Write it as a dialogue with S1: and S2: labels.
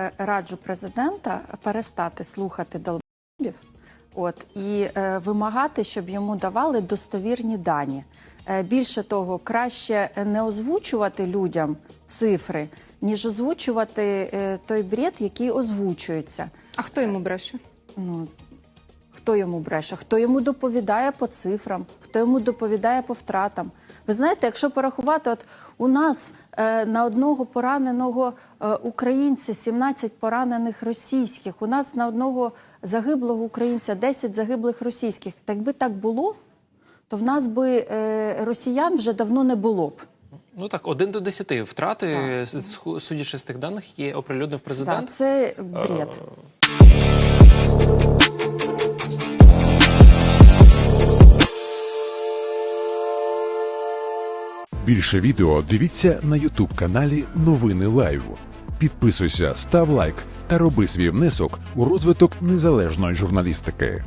S1: Е, Раджу президента перестати слухати долбів от, і е, вимагати, щоб йому давали достовірні дані. Е, більше того, краще не озвучувати людям цифри, ніж озвучувати е, той бред, який озвучується.
S2: А хто йому бреше?
S1: Ну, хто йому бреше, хто йому доповідає по цифрам, хто йому доповідає по втратам. Ви знаєте, якщо порахувати, от у нас е, на одного пораненого е, українця 17 поранених російських, у нас на одного загиблого українця 10 загиблих російських. Так би так було, то в нас би е, росіян вже давно не було б.
S3: Ну так, один до десяти втрати, з- судячи з тих даних, які оприлюднив
S1: Так,
S3: президент.
S1: це бред.
S4: Більше відео дивіться на Ютуб каналі Новини Лайв. Підписуйся, став лайк та роби свій внесок у розвиток незалежної журналістики.